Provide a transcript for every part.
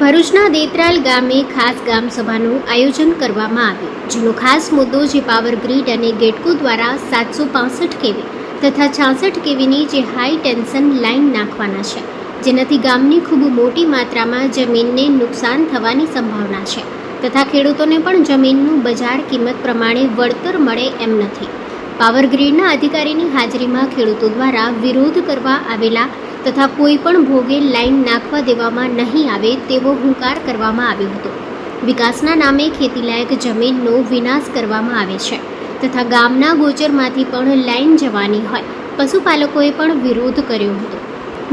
ભરૂચના દેતરાલ ગામે ખાસ ગામ સભાનું આયોજન કરવામાં આવ્યું, જેનો ખાસ મુદ્દો જે પાવર ગ્રીડ અને ગેટકો દ્વારા સાતસો પાસઠ કેવી તથા છાસઠ કેવીની જે હાઈ ટેન્શન લાઇન નાખવાના છે, જેનાથી ગામની ખૂબ મોટી માત્રામાં જમીનને નુકસાન થવાની સંભાવના છે તથા ખેડૂતોને પણ જમીનનું બજાર કિંમત પ્રમાણે વળતર મળે એમ નથી. પાવર ગ્રીડના અધિકારીની હાજરીમાં ખેડૂતો દ્વારા વિરોધ કરવા આવેલા તથા કોઈ પણ ભોગે લાઈન નાખવા દેવામાં નહીં આવે તેવો હુંકાર કરવામાં આવ્યો હતો. વિકાસના નામે ખેતીલાયક જમીનનો વિનાશ કરવામાં આવે છે તથા ગામના ગોચરમાંથી પણ લાઈન જવાની હોય, પશુપાલકોએ પણ વિરોધ કર્યો હતો.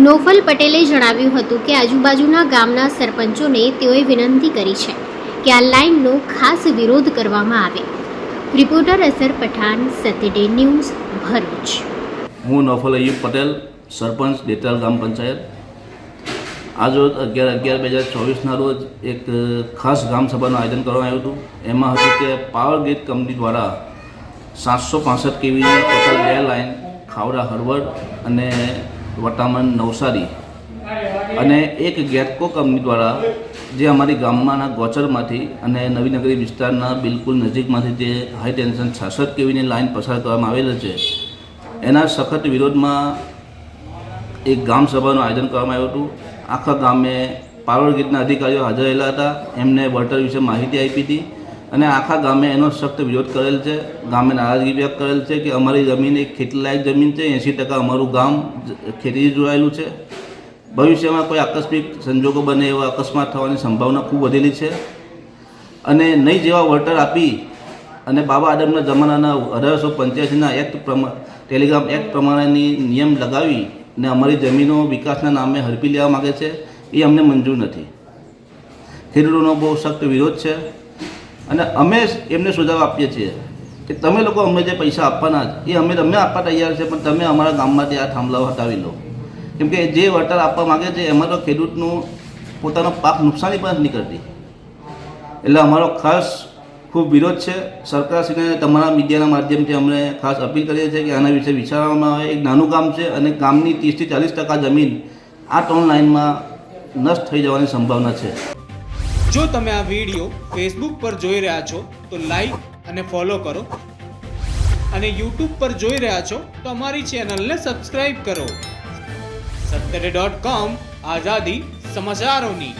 નોફલ પટેલે જણાવ્યું હતું કે આજુબાજુના ગામના સરપંચોને તેઓએ વિનંતી કરી છે કે આ લાઈનનો ખાસ વિરોધ કરવામાં આવે. રિપોર્ટર અસર પઠાણ, સત્યડે ન્યૂઝ ભરૂચ. હું નોફલ અયુબ પટેલ સરપંચ ડેટાલ ગ્રામ પંચાયત. આજ રોજ અગિયાર અગિયાર બે હજાર ચોવીસના રોજ એક ખાસ ગ્રામ સભાનું આયોજન કરવામાં આવ્યું હતું. એમાં હતું કે પાવર ગ્રીડ કંપની દ્વારા સાતસો પાસઠ કેવીની ટોટલ બે લાઇન ખાવડા હળવદ અને વટામણ નવસારી અને એક ગેટકો કંપની દ્વારા જે અમારી ગામમાંના ગોચરમાંથી અને નવીનગરી વિસ્તારના બિલકુલ નજીકમાંથી જે હાઈ ટેન્શન છાસઠ કેવીની લાઇન પસાર કરવામાં આવેલ છે, એના સખત વિરોધમાં એક ગામ સભાનું આયોજન કરવામાં આવ્યું હતું. આખા ગામે પારોળ ગીતના અધિકારીઓ હાજર રહેલા હતા. એમને વળતર વિશે માહિતી આપી હતી અને આખા ગામે એનો સખ્ત વિરોધ કરેલ છે. ગામે નારાજગી વ્યક્ત કરેલ છે કે અમારી જમીન એક ખેતીલાયક જમીન છે. એંસી ટકા અમારું ગામ ખેતીથી જોડાયેલું છે. ભવિષ્યમાં કોઈ આકસ્મિક સંજોગો બને એવા અકસ્માત થવાની સંભાવના ખૂબ વધેલી છે. અને નહીં જેવા વળતર આપી અને બાબા આદમના જમાનાના અઢારસો પંચ્યાસીના એક્ટ પ્રમાણે ટેલિગ્રામ એક્ટ પ્રમાણેની નિયમ લગાવી ને અમારી જમીનો વિકાસના નામે હડપી લેવા માગે છે, એ અમને મંજૂર નથી. ખેડૂતોનો બહુ સખ્ત વિરોધ છે અને અમે એમને સુઝાવ આપીએ છીએ કે તમે લોકો અમને જે પૈસા આપવાના એ અમે તમને આપવા તૈયાર છે, પણ તમે અમારા ગામમાંથી આ થાંભલાઓ હટાવી લો. કેમ કે જે વળતર આપવા માગે છે, એમાં તો ખેડૂતનું પોતાનો પાક નુકસાની પણ નથી કરતી. એટલે અમારો ખાસ ખૂબ વિરોધ છે. સરકારશ્રીને તમારા મીડિયાના માધ્યમથી અમને ખાસ અપીલ કરીએ છીએ કે આના વિશે વિચારવામાં આવે. એક નાનું કામ છે અને ગામની ત્રીસથી ચાલીસ ટકા જમીન આ ત્રણ લાઇનમાં નષ્ટ થઈ જવાની સંભાવના છે. જો તમે આ વીડિયો ફેસબુક પર જોઈ રહ્યા છો, તો લાઈક અને ફોલો કરો. અને યુટ્યુબ પર જોઈ રહ્યા છો, તો અમારી ચેનલને સબસ્ક્રાઈબ કરો. સત્તરે ડોટ કોમ આઝાદી સમાચારોની.